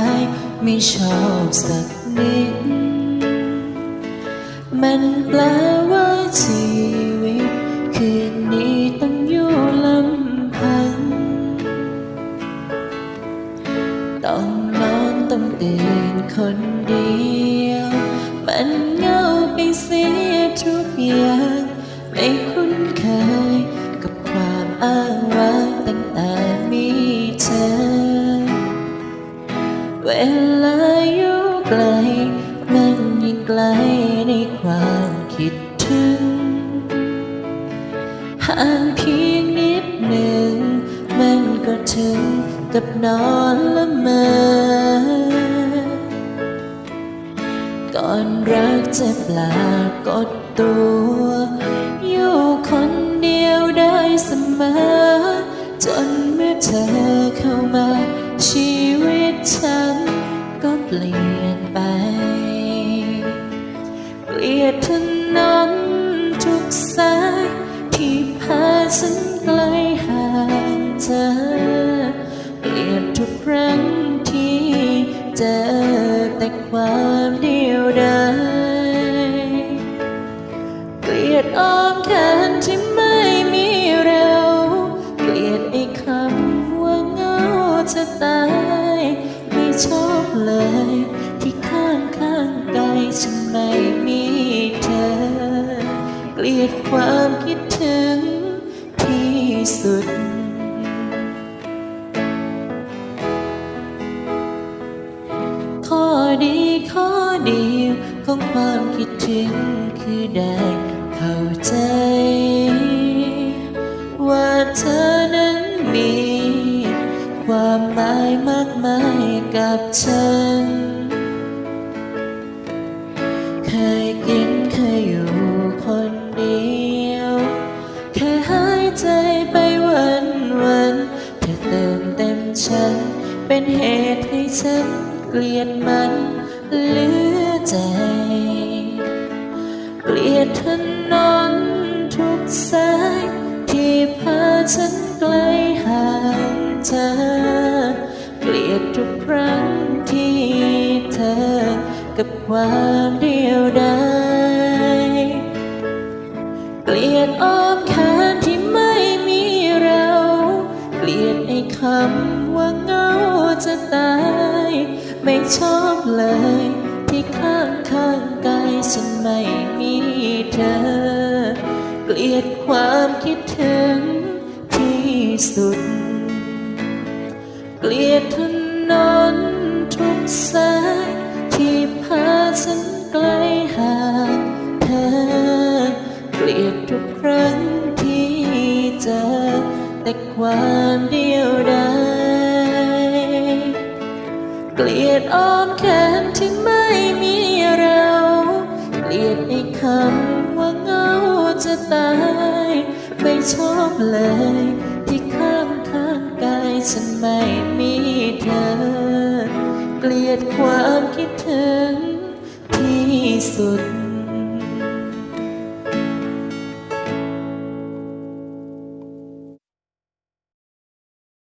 ายไม่ชอบสักนิด มันแปลว่าชีวิต คืนนี้ต้องอยู่ลำพัง ต้องนอนต้องตื่นคนเดียว มันเงาไปเสียทุกอย่าง ไม่คุ้นเคยกับความอ้างว้างตั้ง เวลาอยู่ไกลมันยิ่งไกลในความคิดถึงห่างเพียงนิดหนึ่ง มันก็ถึงกับนอนละเมอก่อนรักจะปลากฏตัว อยู่คนเดียวได้เสมอ จนเมื่อเธอเข้ามาชีวิต ฉันก็เปลี่ยนไป เกลียดถน ไม่มีเธอ เกลียดความคิดถึงที่สุดข้อดีข้อเดียวของความคิดถึงคือได้เข้าใจ ว่าเธอนั้นมี ความหมายมากมายกับฉัน เคยกินเคยอยู่คนเดียว แค่หายใจไปวันวันๆเธอเติมเต็มฉัน เป็นเหตุให้ฉันเกลียดมันเหลือใจ เกลียดถนนทุกสายที่พาฉันไกลห่างเธอ เกลียดทุกครั้งที่เธอกับความดี เกลียดไอ้คำว่าเงาจะตาย ไม่ชอบเลย ที่ข้างข้างกายฉันไม่มีเธอ เกลียดความคิดถึงที่สุด เกลียดถนนทุกสายที่พาฉันไกลห่างเธอ เกลียดทุกครั้งที่เจอแต่ความเดี ยวดายเกลียดอ้อมแขนที่ไม่มีเรา เกลียดไอ้คำว่าเงาจะตาย ไม่ชอบเลย ที่ข้างข้างกายฉันไม่มีเธอ เกลียดความคิดถึงที่สุด